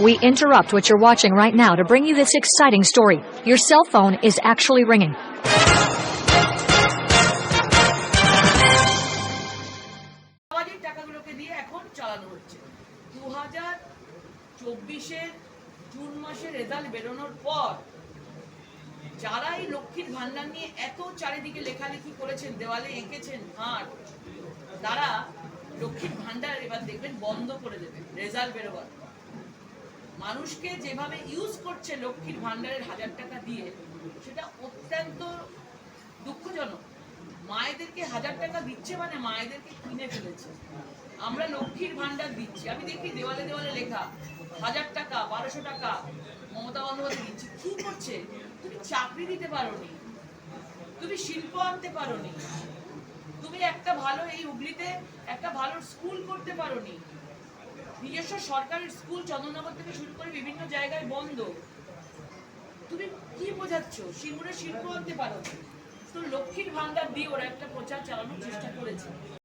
We interrupt what you're watching right now to bring you this exciting story. Your cell phone is actually ringing. সামাজিক টাকাগুলোকে দিয়ে এখন চালানো হচ্ছে দু হাজার চব্বিশের জুন মাসে রেজাল্ট বেরোনোর পর যারা এই লক্ষ্মীর ভান্ডার নিয়ে এত চারিদিকে লেখালেখি করেছেন দেওয়ালে এঁকেছেন হাট তারা লক্ষ্মীর ভান্ডার এবার দেখবেন বন্ধ করে দেবে রেজাল্ট বেরোবার মানুষকে যেভাবে ইউজ করছে লক্ষ্মীর ভান্ডারের হাজার টাকা দিয়ে, সেটা অত্যন্ত দুঃখজনক। মায়েদেরকে হাজার টাকা দিচ্ছে মানে মায়েদেরকে কিনে ফেলেছে। আমরা লক্ষ্মীর ভান্ডার দিচ্ছি। আমি দেখি দেওয়ালে দেওয়ালে লেখা, হাজার টাকা, বারোশো টাকা, মমতা বন্দ্যোপাধ্যায় দিচ্ছি। কি করছে? তুমি চাকরি দিতে পারোনি। তুমি শিল্প আনতে পারোনি। তুমি একটা ভালো এই হুগলিতে একটা ভালো স্কুল করতে পারো নি নিজস্ব সরকারের স্কুল চন্দননগর থেকে শুরু করে বিভিন্ন জায়গায় বন্ধ। তুমি কি বোঝাচ্ছ? সিঙ্গুরে শিল্প আনতে পারো। তো লক্ষ্মীর ভান্ডার দিয়ে ওরা একটা প্রচার চালানোর চেষ্টা করেছে।